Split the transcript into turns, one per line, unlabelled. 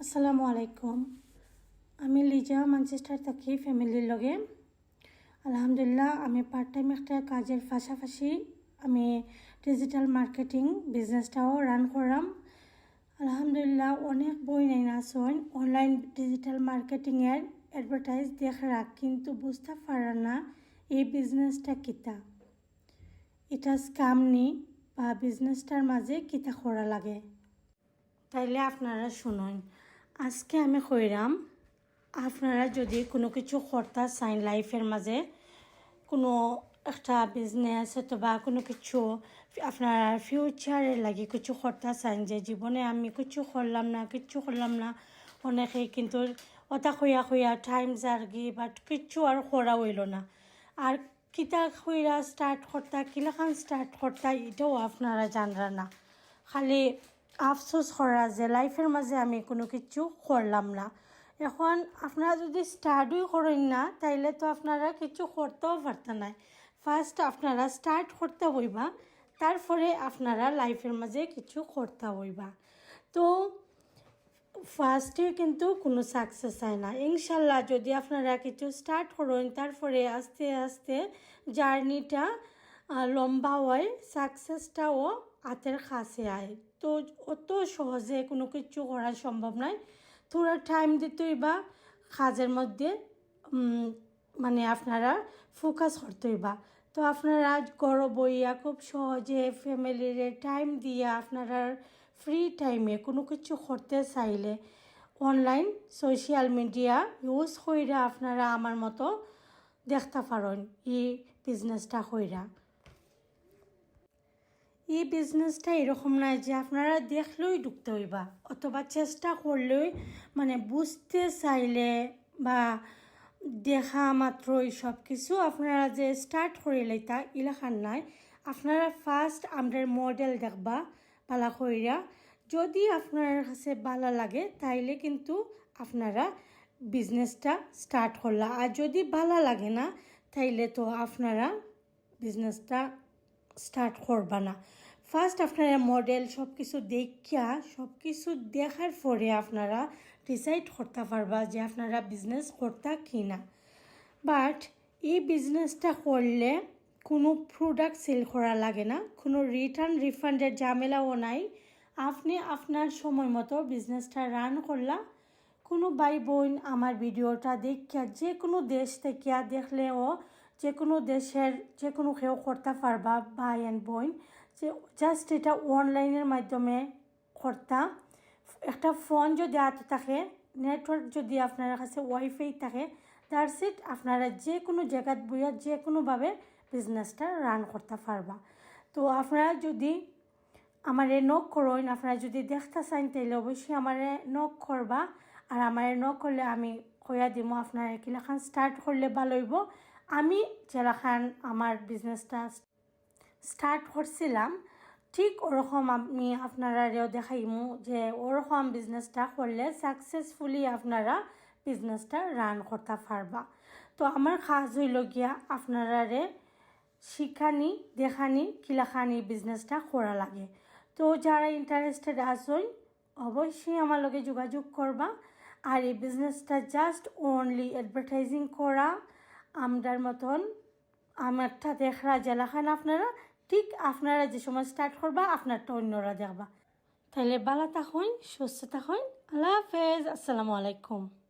আসসালামু আলাইকুম। আমি লিজা ম্যানচেস্টার থাকি ফ্যামিলির লগে। আলহামদুলিল্লাহ, আমি পার্ট টাইম একটা কাজের পাশাপাশি আমি ডিজিটাল মার্কেটিং বিজনেসটাও রান করাম আলহামদুলিল্লাহ, অনেক বই নাই না আসন অনলাইন ডিজিটাল মার্কেটিংয়ের অ্যাডভার্টাইজ দেখরা, কিন্তু বুঝতে পারে না এই বিজনেসটা কিতা। এটা স্কাম নি বা বিজনেসটার মাঝে কিতা করা লাগে? তাইলে আপনারা শুনুন। আজকে আমি কইরাম, আপনারা যদি কোনো কিছু করতে চান লাইফের মাঝে কোনো একটা বিজনেস অথবা কোনো কিছু আপনার ফিউচারের লাগে কিছু করতে চান যে জীবনে আমি কিছু করলাম না, কিছু করলাম না, অনেকে কিন্তু ওটা খুঁয়া খুঁয়া টাইম জার্গি বাট কিচ্ছু আর করা হইল না। আর কিতা খুঁড়া স্টার্ট করতা, কিলাখান স্টার্ট করতা, এটাও আপনারা জানরা না। খালি আফসোস করা যে লাইফের মাঝে আমি কোনো কিছু করলাম না। এখন আপনারা যদি স্টার্টই করেন না, তাইলে তো আপনারা কিছু করতেও পারতেন না ফার্স্ট আপনারা স্টার্ট করতে হইবা, তারপরে আপনারা লাইফের মাঝে কিছু করতে হইবা। তো ফার্স্টে কিন্তু কোনো সাকসেস হয় না। ইনশাল্লাহ যদি আপনারা কিছু স্টার্ট করেন, তারপরে আস্তে আস্তে জার্নিটা লম্বা হয় সাকসেসটাও হাতের কাছে আয়। তো অত সহজে কোনো কিছু করা সম্ভব নয় থোড়া টাইম দিতেই বা কাজের মধ্যে মানে আপনারা ফোকাস করতেই বা। তো আপনারা গড় বইয়া খুব সহজে ফ্যামিলির টাইম দিয়ে আপনারা ফ্রি টাইমে কোনো কিছু করতে চাইলে অনলাইন সোশ্যাল মিডিয়া ইউজ কইরা আপনারা আমার মতো দেখতে পারেন এই বিজনেসটা কইরা। এই বিজনেসটা এরকম নয় যে আপনারা দেখলেই ঢুকতে হইবা, অথবা চেষ্টা করলেই মানে বুঝতে চাইলে বা দেখা মাত্রই সব কিছু আপনারা যে স্টার্ট করে লইতা ইলাখান নাই। আপনারা ফার্স্ট আমাদের মডেল দেখবা পালা কইরা। যদি আপনার কাছে ভালো লাগে, তাইলে কিন্তু আপনারা বিজনেসটা স্টার্ট করলা। আর যদি ভালো লাগে না, তাইলে তো আপনারা বিজনেসটা স্টার্ট করবা না। ফার্স্ট আপনারা মডেল সব কিছু দেখিয়া সব কিছু দেখার পরে আপনারা ডিসাইড করতে পারবা যে আপনারা বিজনেস করতা কি না বাট এই বিজনেসটা করলে কোনো প্রোডাক্ট সেল করা লাগে না, কোনো রিটার্ন রিফান্ডের ঝামেলাও নাই। আপনি আপনার সময় মতো বিজনেসটা রান করলা, কোনো ভাই বোন আমার ভিডিওটা দেখিয়া, যে কোনো দেশ থেকে দেখলেও, যে কোনো দেশের, যে কোনো কেউ করতে পারবা, ভাই অ্যান্ড বোন। যে জাস্ট এটা অনলাইনের মাধ্যমে করতা একটা ফোন যদি হাতে থাকে নেটওয়ার্ক যদি আপনার কাছে ওয়াইফাই থাকে তার সিট আপনারা যে কোনো জায়গাত বইয়া যে কোনোভাবে বিজনেসটা রান করতে পারবা। তো আপনারা যদি আমারে নখ করুন, আপনারা যদি দেখতে চান, তাইলে অবশ্যই আমারে নখ করবা। আর আমারে নখ করলে আমি কইয়া দিব আপনার কিলাখান স্টার্ট করলে ভালো হইব। আমি যেলাখান আমার বিজনেসটা স্টার্ট করছিলাম, ঠিক ওরকম আমি আপনারাও দেখাইমু যে ওরকম বিজনেসটা করলে সাকসেসফুলি আপনারা বিজনেসটা রান করতে পারবা। তো আমার কাজ হইল গিয়া আপনারারে শিখানি, দেখানি, কিলাখানি বিজনেসটা করা লাগে। তো যারা ইন্টারেস্টেড আসুন অবশ্যই আমার লগে যোগাযোগ করবা। আর এই বিজনেসটা জাস্ট অনলি অ্যাডভার্টাইজিং করা আমরার মতন আমারটা দেখরা জেলাখান আপনারা ঠিক আপনারা যে সময় স্টার্ট করবা, আপনারটা অন্যরা দেখবা। তাহলে বালা থাকুন, সুস্থ থাকুন। আল্লাহ হাফেজ। আসসালামু আলাইকুম।